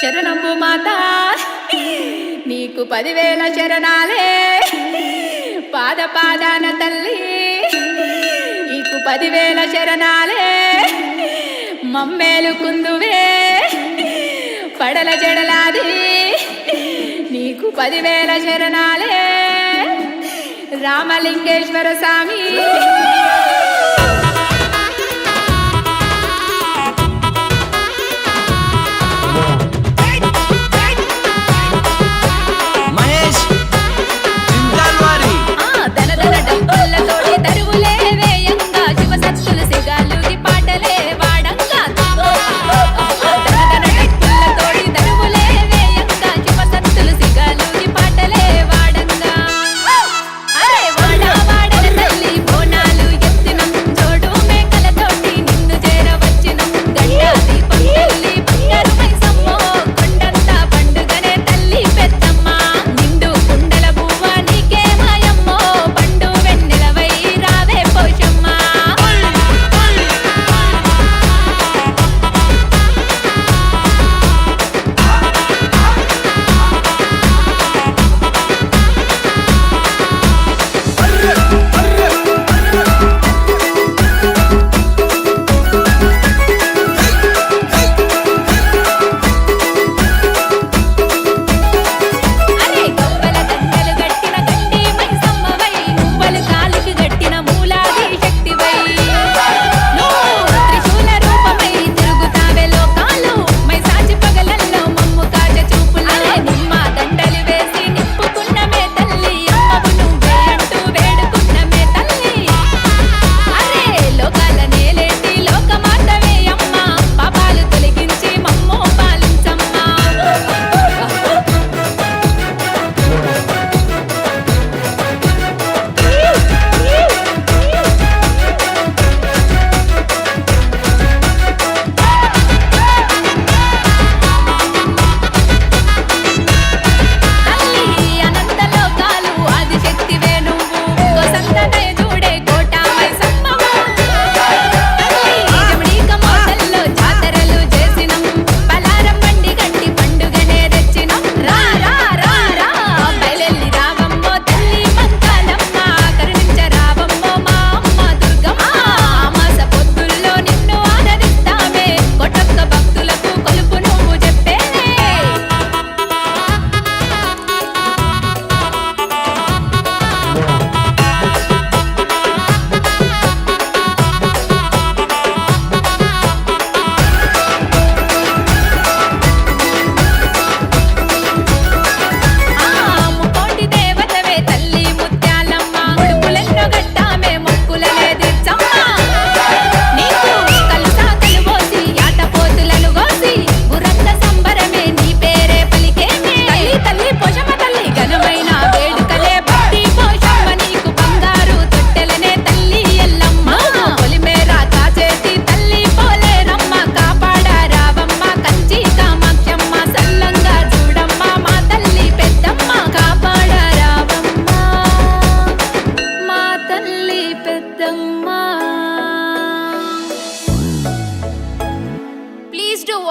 శరణంబు మాత. నీకు పదివేల శరణాలే పాద పాదాన తల్లి నీకు పదివేల శరణాలే మమ్మేలు కుందువే పడల జడలాది నీకు పదివేల శరణాలే రామలింగేశ్వర స్వామి.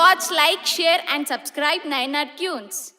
Watch, like, share and subscribe 9 Tunes.